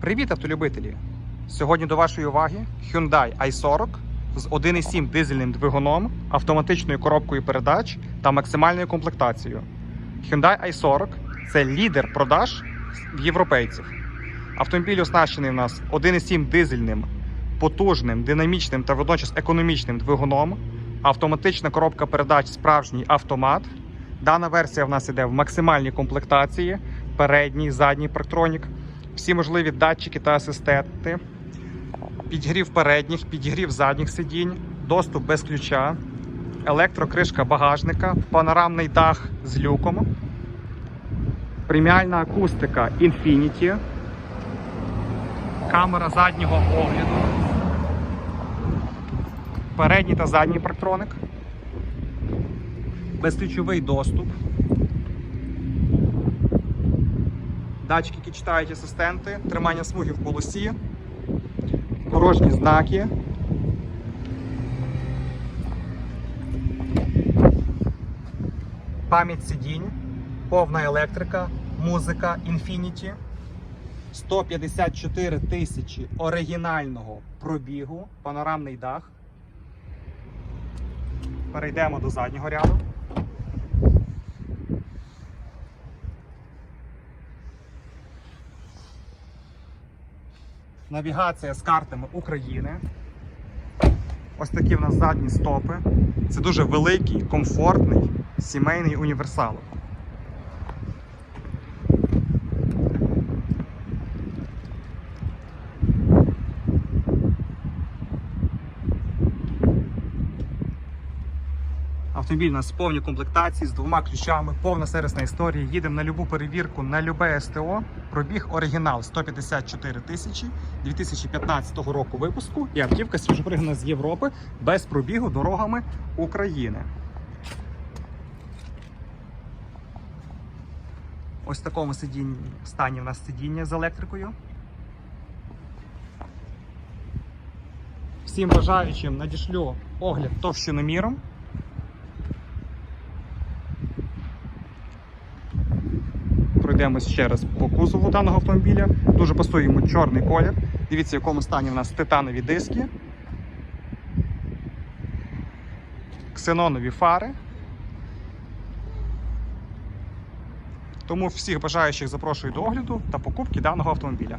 Привіт, автолюбителі! Сьогодні до вашої уваги Hyundai i40 з 1,7 дизельним двигуном, автоматичною коробкою передач та максимальною комплектацією. Hyundai i40 це лідер продаж європейців. Автомобіль оснащений у нас 1,7 дизельним, потужним, динамічним та водночас економічним двигуном. Автоматична коробка передач справжній автомат. Дана версія в нас іде в максимальній комплектації, передній, задній парктронік, всі можливі датчики та асистенти, підігрів передніх, підігрів задніх сидінь, доступ без ключа, електрокришка багажника, панорамний дах з люком, преміальна акустика Infinity, камера заднього огляду, передній та задній парктроник, безключовий доступ. Датчики, які читають асистенти, тримання смуги в полосі, дорожні знаки. Пам'ять сидінь, повна електрика, музика Infinity, 154 тисячі оригінального пробігу, панорамний дах. Перейдемо до заднього ряду. Навігація з картами України. Ось такі в нас задні стопи. Це дуже великий, комфортний сімейний універсал. Автомобіль у нас в повній комплектації з двома ключами, повна сервісна історія. Їдемо на любу перевірку, на любе СТО. Пробіг оригінал 154 тисячі 2015 року випуску. І автівка свіжопригнана з Європи без пробігу дорогами України. Ось в такому сидінні, стані в нас сидіння з електрикою. Всім бажаючим надішлю огляд товщиноміром. Пройдемось ще раз по кузову даного автомобіля. Дуже пасує йому чорний колір. Дивіться, в якому стані в нас титанові диски. Ксенонові фари. Тому всіх бажаючих запрошую до огляду та покупки даного автомобіля.